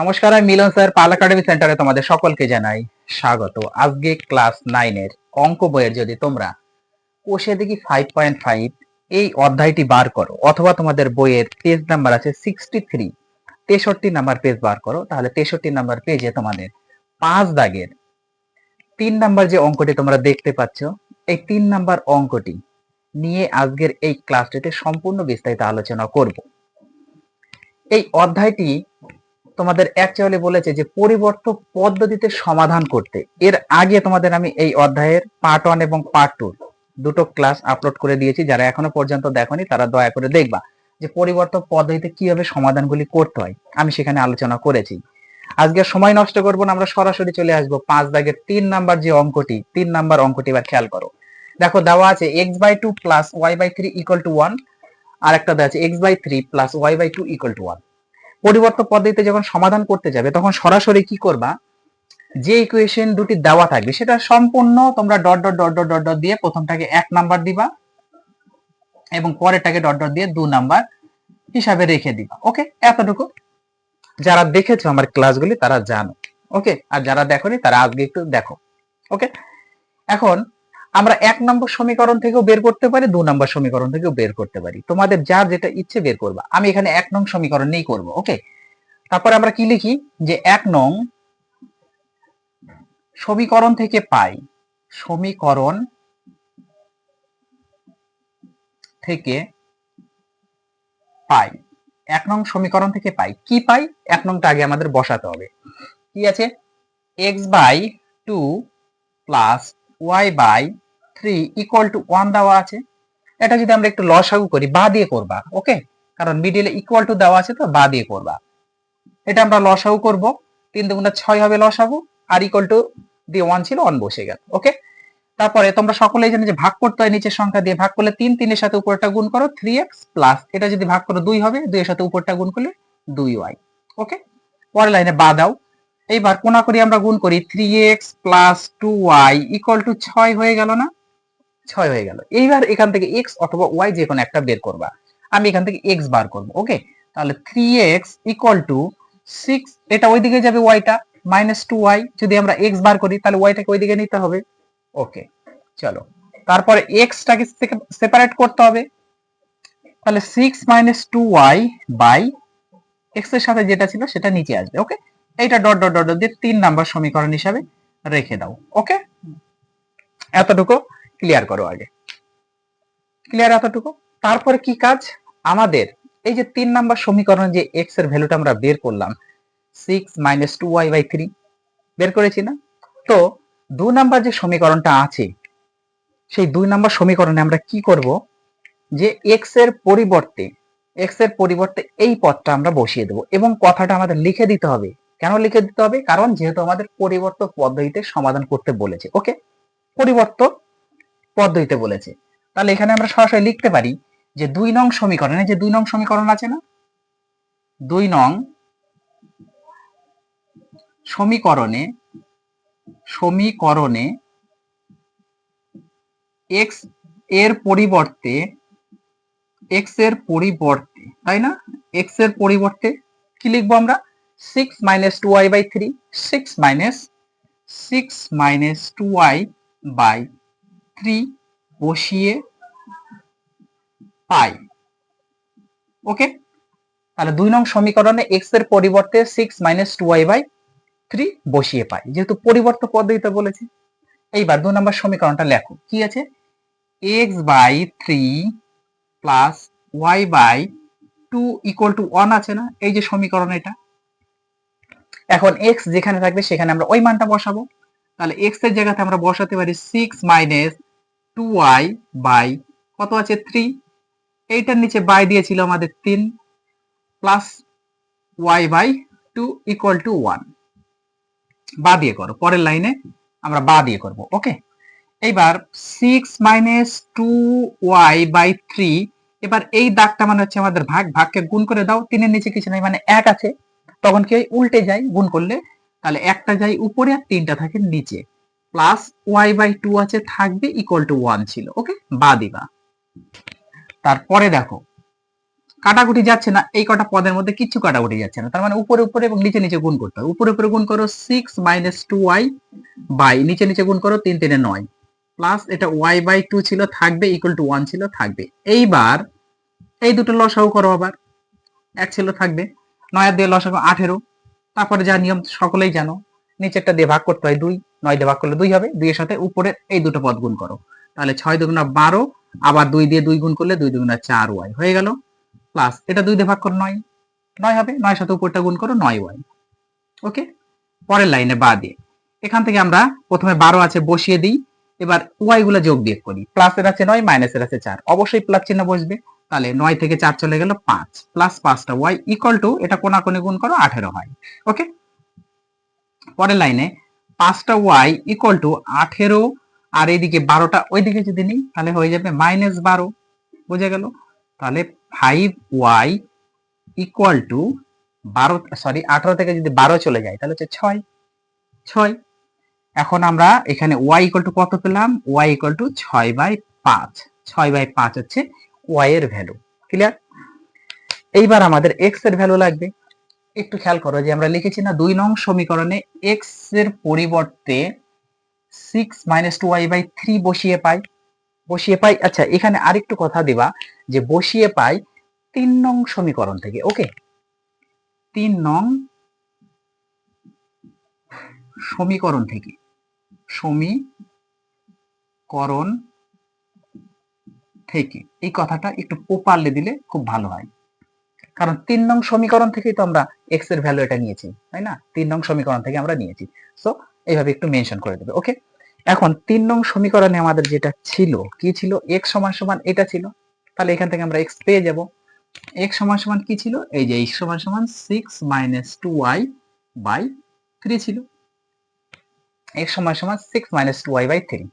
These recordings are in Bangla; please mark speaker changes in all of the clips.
Speaker 1: নমস্কার, আমি মিলন স্যার পাল একাডেমি সেন্টারে তোমাদের সকলকে জানাই স্বাগত। আজকে ক্লাস নাইনের অঙ্ক বইয়ের যদি তোমরা কোষে দেখি ফাইভ পয়েন্ট ফাইভ এই অধ্যায়টি বার করো, অথবা তোমাদের বইয়ের পেজ নাম্বার আছে সিক্সটি থ্রি তেষট্টি নাম্বার পেজ বার করো, তাহলে তেষট্টি নাম্বার পেজে তোমাদের পাঁচ দাগের তিন নাম্বার যে অঙ্কটি তোমরা দেখতে পাচ্ছ, এই তিন নাম্বার অঙ্কটি নিয়ে আজকের এই ক্লাসটিতে সম্পূর্ণ বিস্তারিত আলোচনা করব। এই অধ্যায়টি তোমাদের অ্যাকচুয়ালি বলেছে যে পরিবর্তন পদ্ধতিতে সমাধান করতে। এর আগে তোমাদের আমি এই অধ্যায়ের পার্ট ওয়ান এবং পার্ট টু দুটো ক্লাস আপলোড করে দিয়েছি। যারা এখনও পর্যন্ত দেখনি, তারা দয়া করে দেখবা যে পরিবর্তন পদ্ধতিতে কীভাবে সমাধানগুলি করতে হয়। আমি সেখানে আলোচনা করেছি। আজকে সময় নষ্ট করব না, আমরা সরাসরি চলে আসব পাঁচ দাগের তিন নাম্বার যে অঙ্কটি, তিন নাম্বার অঙ্কটি এবার খেয়াল করো। দেখো, দেওয়া আছে x by two plus y by three equal to one আর একটা দেওয়া আছে x by three plus y by two equal to one পরিবর্তন পদ্ধতিতে যখন সমাধান করতে যাবে, তখন সরাসরি কি করবা? যে ইকুয়েশন দুটি দেওয়া থাকবে, সেটা সম্পূর্ণ তোমরা dot dot dot dot dot dot দিয়ে প্রথমটাকে এক নাম্বার দিবা এবং পরেরটাকে ডট ডট দিয়ে দু নাম্বার হিসাবে রেখে দিবা ওকে এতটুকু। যারা দেখেছ আমার ক্লাসগুলি তারা জানো ওকে আর যারা দেখোনি, তারা আজকে একটু দেখো ওকে এখন আমরা এক নম্বর সমীকরণ থেকেও বের করতে পারি, দু নম্বর সমীকরণ থেকেও বের করতে পারি। তোমাদের যার যেটা ইচ্ছে বের করবা। আমি এখানে এক নং সমীকরণ নিয়েই করব, ওকে? তারপরে আমরা কি লিখি? যে এক নং সমীকরণ থেকে পাই। সমীকরণ থেকে পাই। এক নং সমীকরণ থেকে পাই। কি পাই? এক নংটা আগে আমাদের বসাতে হবে। কি আছে? X by two plus y by three equal to one দেওয়া আছে। এটা যদি আমরা একটু লসাগু করি, বা দিয়ে করবা ওকে কারণ মিডিলে ইকুয়াল টু দেওয়া আছে তো, বা দিয়ে করবা। এটা আমরা লসাগু করব, তিন দুগুণা ছয় হবে লসাগু, আর ইকুয়াল টু দিয়ে ওয়ান ছিল ওয়ান বসে গেল ওকে তারপরে তোমরা সকলেই জানো যে ভাগ করতে হয় নিচের সংখ্যা দিয়ে, ভাগ করলে তিন, তিনের সাথে উপরটা গুণ করো থ্রি এক্স প্লাস এটা যদি ভাগ করো দুই হবে, দুইয়ের সাথে উপরটা গুণ করলে দুই ওয়াই ওকে পরের লাইনে বা দাও। এইবার কোনা করি আমরা গুণ করি three x plus two y equal to ছয় হয়ে গেল না? ছয় হয়ে গেল। এইবার এখান থেকে এক্স অথবা ওয়াই যে কোনো একটা বের করবা। আমি এখান থেকে এক্স বার করব, ওকে? তাহলে three x equal to six এটা ওইদিকে যাবে ওয়াইটা মাইনাস টু ওয়াই যদি আমরা এক্স বার করি, তাহলে ওয়াইটাকে ওইদিকে নিতে হবে, ওকে? চলো। তারপরে এক্সটাকে সেপারেট করতে হবে। তাহলে six minus two y by এক্সের সাথে যেটা ছিল, সেটা নিচে আসবে, ওকে? এইটা ডট ডট ডট দিয়ে তিন নাম্বার সমীকরণ হিসাবে রেখে দাও, ওকে? এতটুকু। ক্লিয়ার করো আগে। ক্লিয়ার এতটুকু। তারপরে কি কাজ? আমাদের এই যে তিন নাম্বার সমীকরণ যে এক্সের ভ্যালুটা আমরা বের করলাম six minus two y by three বের করেছি না? তো দু নাম্বার যে সমীকরণটা আছে, সেই দুই নাম্বার সমীকরণে আমরা কি করব? যে এক্সের পরিবর্তে এক্সের পরিবর্তে এই পদটা আমরা বসিয়ে দেবো এবং কথাটা আমাদের লিখে দিতে হবে। কেন লিখে দিতে হবে? কারণ যেহেতু আমাদের পরিবর্তন পদ্ধতিতে সমাধান করতে বলেছে। ওকে পরিবর্তন পদ্ধতিতে বলেছে। তাহলে এখানে আমরা সরাসরি লিখতে পারি যে দুই নং সমীকরণে যে দুই নং সমীকরণ আছে না? দুই নং সমীকরণে সমীকরণে এক্সের পরিবর্তে এক্সের পরিবর্তে, তাই না? এক্সের পরিবর্তে কি লিখব আমরা? Six minus two y by three six minus six minus two y by three বসিয়ে পাই ওকে তাহলে দুই নং সমীকরণে এক্সের পরিবর্তে six minus two y by three বসিয়ে পাই যেহেতু পরিবর্তন পদ্ধতিতে বলেছে। এইবার দুই নম্বর সমীকরণটা লেখো। কি আছে? X by three plus y by two equal to one আছে না? এই যে সমীকরণ এটা। এখন এক্স যেখানে থাকবে সেখানে আমরা ওই মানটা বসাবো। তাহলে এক্সের জায়গাতে আমরা বসাতে পারি six minus two y by কত আছে থ্রি এইটার নিচে বাই দিয়েছিল আমাদের তিন plus y by two equal to one বা দিয়ে করো, পরের লাইনে আমরা বা দিয়ে করব ওকে এইবার six minus two y by three এবার এই দাগটা মানে হচ্ছে আমাদের ভাগ, ভাগকে গুণ করে দাও, তিনের নিচে কিছু নাই মানে এক আছে, তখন কি উল্টে যায়, গুণ করলে তাহলে একটা যায় উপরে আর তিনটা থাকে নিচে। প্লাস ওয়াই বাই টু আছে, থাকবে ইকুয়াল টু ওয়ান ছিল ওকে বা দিবা। তারপরে দেখো, কাটাকুটি যাচ্ছে না, এই কটা পদের মধ্যে কিছু কাটাকুটি যাচ্ছে না, তার মানে উপরে উপরে এবং নিচে নিচে গুণ করতে হবে। উপরে উপরে গুণ করো six minus two y by নিচে নিচে গুণ করো তিন তিনে নয়। প্লাস এটা ওয়াই বাই টু ছিল, থাকবে ইকুয়াল টু ওয়ান ছিল, থাকবে। এইবার এই দুটো লসাগু করো আবার, এক ছিল, থাকবে। নয় দিয়ে লসাগু আঠেরো। তারপরে যা নিয়ম, সকলেই জানো, নিচেরটা দিয়ে ভাগ করতে হয় দুই। নয় দিয়ে ভাগ করলে দুই হবে। দুইয়ের সাথে উপরে এই দুটো পদ গুণ করো। তাহলে ছয় দুগুণা বারো, আবার দুই দিয়ে দুই গুণ করলে দুই দুগুণা চার ওয়াই। হয়ে গেল। প্লাস এটা দুই দিয়ে ভাগ করো নয়। নয় হবে। নয় সাথে উপরটা গুণ করো নয় ওয়াই। ওকে পরের লাইনে বা দিয়ে। এখান থেকে আমরা প্রথমে বারো আছে বসিয়ে দিই। এবার ওয়াই গুলো যোগ বিয়োগ করি। প্লাসের আছে নয় মাইনাসের আছে চার। অবশ্যই প্লাস চিহ্ন বসবে। তাহলে নয় থেকে চার চলে গেল পাঁচ। প্লাস পাঁচটা ওয়াই ইকুয়াল টু এটা কোনাকুনি গুণ করো আঠেরো হয়। ওকে পরের লাইনে পাঁচটা ওয়াই ইকুয়াল টু আঠেরো, আর এইদিকে বারোটা, ওইদিকে যদি নিই, তাহলে হয়ে যাবে মাইনাস বারো। বোঝা গেল? তাহলে ফাইভ ওয়াই ইকুয়াল টু বারো সরি আঠারো থেকে যদি বারো চলে যায়, তাহলে হচ্ছে ছয়। ছয়। এখন আমরা এখানে ওয়াই ইকুয়াল টু কত পেলাম? ওয়াই ইকুয়াল টু ছয় বাই পাঁচ। ছয় বাই পাঁচ হচ্ছে ওয়াই এর ভ্যালু ক্লিয়ার এইবার আমাদের এক্সের ভ্যালু লাগবে। একটু খেয়াল করো যে আমরা লিখেছি না দুই নং সমীকরণে এক্সের পরিবর্তে six minus two y by three বসিয়ে পাই। বসিয়ে পাই আচ্ছা এখানে আরেকটু কথা দিবা যে বসিয়ে পাই তিন নং সমীকরণ থেকে ওকে তিন নং সমীকরণ থেকে সমীকরণ থেকে। এই কথাটা একটু প্রপারলি দিলে খুব ভালো হয়। কারণ তিন নং সমীকরণ থেকেই তো আমরা এক্সের ভ্যালু এটা নিয়েছি, তাই না? তিন নং সমীকরণ থেকে আমরা নিয়েছি। সো এইভাবে একটু মেনশন করে দেবে ওকে এখন তিন নং সমীকরণে আমাদের যেটা ছিল, কি ছিল? এক্স সমান সমান এটা ছিল। তাহলে এখান থেকে আমরা এক্স পেয়ে যাব। এক্স সমান সমান কি ছিল? এই যে এক্স সমান সমান six minus two y by three ছিল। এক্স সমান সমান six minus two y by three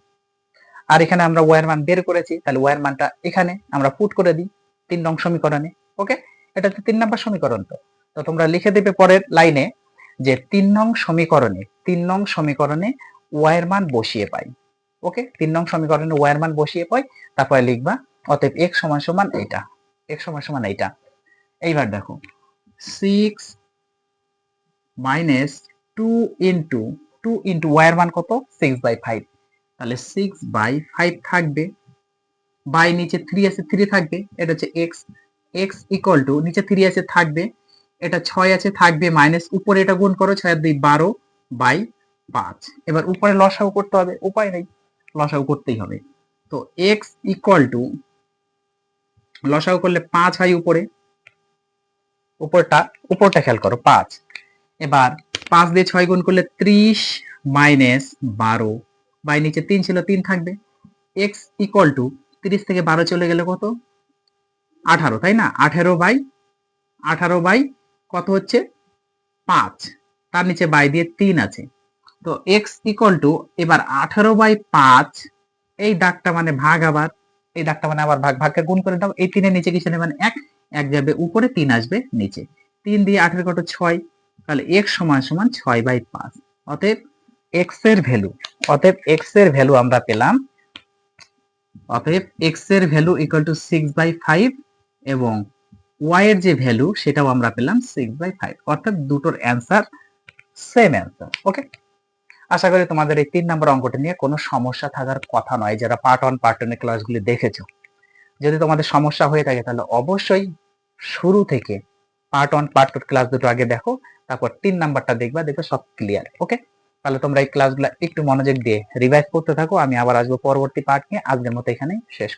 Speaker 1: আর এখানে আমরা ওয়ার মান বের করেছি, তাহলে ওয়ার মানটা এখানে আমরা পুট করে দিই তিন নং সমীকরণে ওকে এটা তিন নম্বর সমীকরণ তো। তো তোমরা লিখে দেবে পরের লাইনে যে তিন নং সমীকরণে, তিন নং সমীকরণে ওয়ার মান বসিয়ে পাই। ওকে? তিন নং সমীকরণে ওয়ার মান বসিয়ে পাই, তারপরে লিখবা, অতএব এক্স সমান সমান এইটা এক্স সমান সমান এইটা। এইবার দেখো six minus two into two into war মান কত? সিক্স বাই ফাইভ তাহলে সিক্স বাই ফাইভ থাকবে। বাই নিচে থ্রি আছে থ্রি থাকবে। এটা হচ্ছে এক্স এক্স ইকুয়াল টু নিচে থ্রি আছে, থাকবে। এটা ছয় আছে, থাকবে মাইনাস উপরে এটা গুণ করো, ছয় দুই বারো বাই পাঁচ। এবার উপরে লসাগু করতে হবে, উপায় নেই, লসাগু করতেই হবে। তো এক্স ইকুয়াল টু লসাগু করলে পাঁচ হয় উপরে। উপরটা উপরটা খেয়াল করো, পাঁচ। এবার পাঁচ দিয়ে ছয় গুণ করলে ত্রিশ মাইনাস বারো। বাই নিচে তিন ছিল, তিন থাকবে। এক্স ইকুয়াল টু তিরিশ থেকে বারো চলে গেলে কত? আঠারো, তাই না? আঠেরো বাই, আঠারো বাই কত হচ্ছে? পাঁচ। তার নিচে বাই দিয়ে তিন আছে। তো এক্স ইকুয়াল টু এবার আঠারো বাই পাঁচ, এই দাগটা মানে ভাগ আবার, এই দাগটা মানে আবার ভাগ, ভাগকে গুণ করে দাও। এই তিনের নিচে কিছু মানে এক এক যাবে উপরে, তিন আসবে নিচে। তিন দিয়ে আঠেরো কত? ছয়। তাহলে এক্স সমান সমান ছয় বাই পাঁচ। অতএব এক্সের ভ্যালু অতএব এক্সের ভ্যালু আমরা পেলাম। অতএব এক্সের value equal to six by five এবং ওয়াই এর যে ভ্যালু সেটাও আমরা পেলাম সিক্স বাই ফাইভ অর্থাৎ দুটোর অ্যান্সার সেম অ্যান্সার ওকে আশা করি তোমাদের এই তিন নম্বর অঙ্কটা নিয়ে কোনো সমস্যা থাকার কথা নয়, যারা পার্ট ওয়ান পার্ট টু ক্লাসগুলি দেখেছ। যদি তোমাদের সমস্যা হয়ে থাকে তাহলে অবশ্যই শুরু থেকে part one part two class দুটো আগে দেখো, তারপর তিন নাম্বারটা দেখবা, দেখবে সব ক্লিয়ার ওকে তাহলে তোমরা এই ক্লাসগুলো একটু মনোযোগ দিয়ে রিভাইজ করতে থাকো, আমি আবার আসব পরবর্তী পার্ট নিয়ে, আজকের মতো এখানেই শেষ